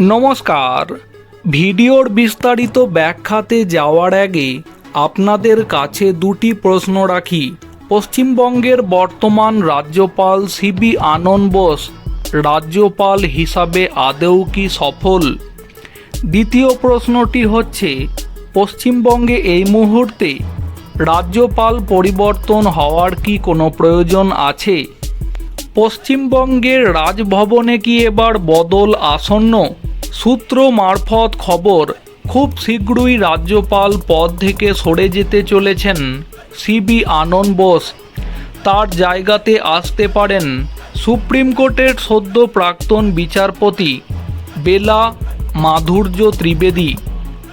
নমস্কার। ভিডিওর বিস্তারিত ব্যাখ্যাতে যাওয়ার আগে আপনাদের কাছে দুটি প্রশ্ন রাখি। পশ্চিমবঙ্গের বর্তমান রাজ্যপাল সিবি আনন্দ বোস, রাজ্যপাল হিসাবে আদৌ কি সফল? দ্বিতীয় প্রশ্নটি হচ্ছে, পশ্চিমবঙ্গে এই মুহূর্তে রাজ্যপাল পরিবর্তন হওয়ার কি কোনো প্রয়োজন আছে? পশ্চিমবঙ্গের রাজভবনে কি এবার বদল আসন্ন? সূত্র মারফত খবর, খুব শীঘ্রই রাজ্যপাল পদ থেকে সরে যেতে চলেছেন সিবি আনন্দ বোস। তার জায়গাতে আসতে পারেন সুপ্রিম কোর্টের সদ্য প্রাক্তন বিচারপতি বেলা মাধুর্য ত্রিবেদী।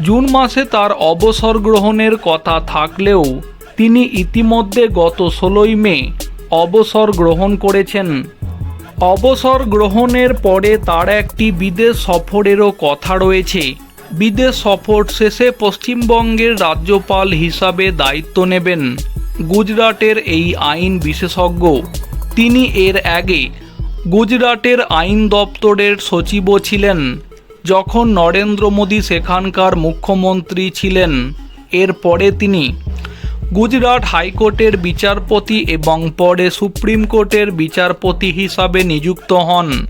জুন মাসে তার অবসর গ্রহণের কথা থাকলেও তিনি ইতিমধ্যে গত ষোলোই মে অবসর গ্রহণ করেছেন। অবসর গ্রহণের পরে তার একটি বিদেশ সফরেরও কথা রয়েছে। বিদেশ সফর শেষে পশ্চিমবঙ্গের রাজ্যপাল হিসাবে দায়িত্ব নেবেন গুজরাটের এই আইন বিশেষজ্ঞ। তিনি এর আগে গুজরাটের আইন দপ্তরের সচিবও ছিলেন। যখন নরেন্দ্র মোদী সেখানকার মুখ্যমন্ত্রী ছিলেন, এরপরে তিনি গুজরাট হাইকোর্টের বিচারপতি এবং পরে সুপ্রিম কোর্টের বিচারপতি হিসাবে নিযুক্ত হন।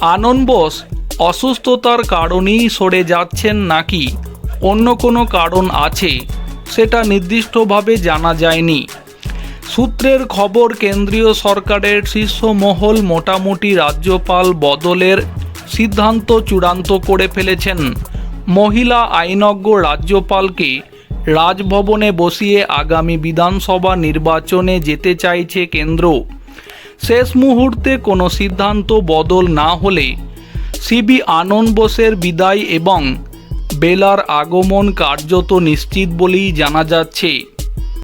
আনন্দ বোস, অসুস্থতার কারণেই সরে যাচ্ছেন নাকি? অন্য কোনো কারণ আছে? সেটা নির্দিষ্টভাবে জানা যায়নি। সূত্রের খবর, কেন্দ্রীয় সরকারের শীর্ষ মহল মোটামুটি রাজ্যপাল বদলের সিদ্ধান্ত চূড়ান্ত করে ফেলেছেন। মহিলা আইনজ্ঞ রাজ্যপালকে রাজভবনে বসিয়ে আগামী বিধানসভা নির্বাচনে যেতে চাইছে কেন্দ্র। শেষ মুহূর্তে কোনো সিদ্ধান্ত বদল না হলে সিবি আনন্দ বোসের বিদায় এবং বেলার আগমন কার্যত নিশ্চিত বলেই জানা যাচ্ছে।